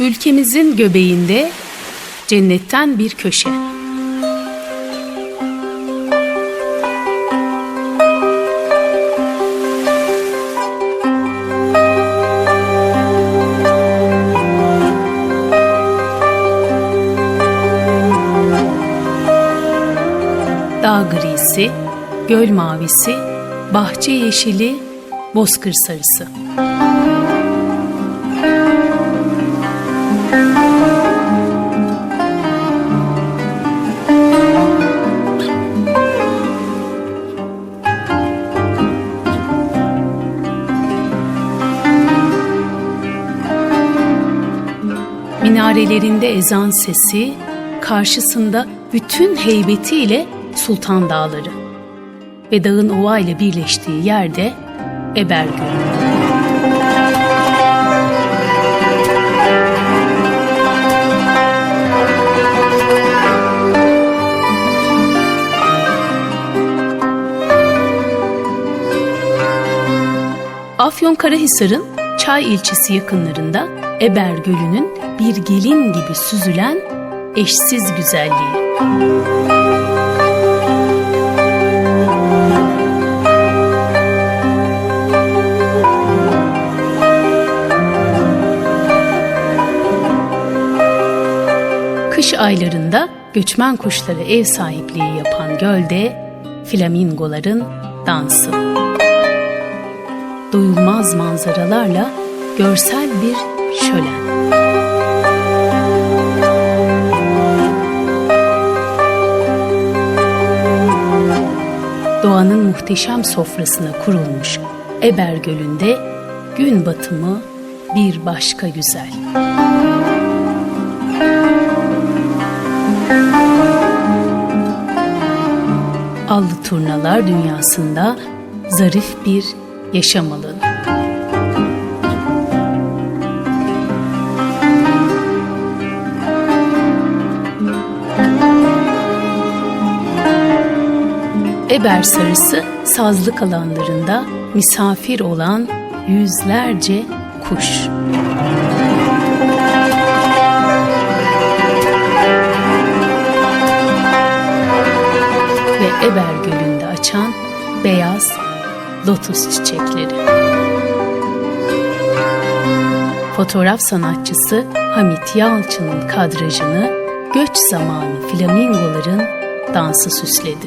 Ülkemizin göbeğinde cennetten bir köşe. Dağ grisi, göl mavisi, bahçe yeşili, bozkır sarısı. Minarelerinde ezan sesi, karşısında bütün heybetiyle Sultan Dağları ve dağın ova ile birleştiği yerde Eber Gölü. Afyonkarahisar'ın Çay ilçesi yakınlarında Eber Gölü'nün bir gelin gibi süzülen eşsiz güzelliği. Kış aylarında göçmen kuşlara ev sahipliği yapan gölde flamingoların dansı. Doyulmaz manzaralarla görsel bir şölen. Doğanın muhteşem sofrasına kurulmuş Eber Gölü'nde gün batımı bir başka güzel. Allı turnalar dünyasında zarif bir yaşam alanı. Eber sarısı sazlık alanlarında misafir olan yüzlerce kuş. Ve Eber Gölü'nde açan beyaz lotus çiçekleri. Fotoğraf sanatçısı Hamit Yalçın'ın kadrajını göç zamanı flamingoların dansı süsledi.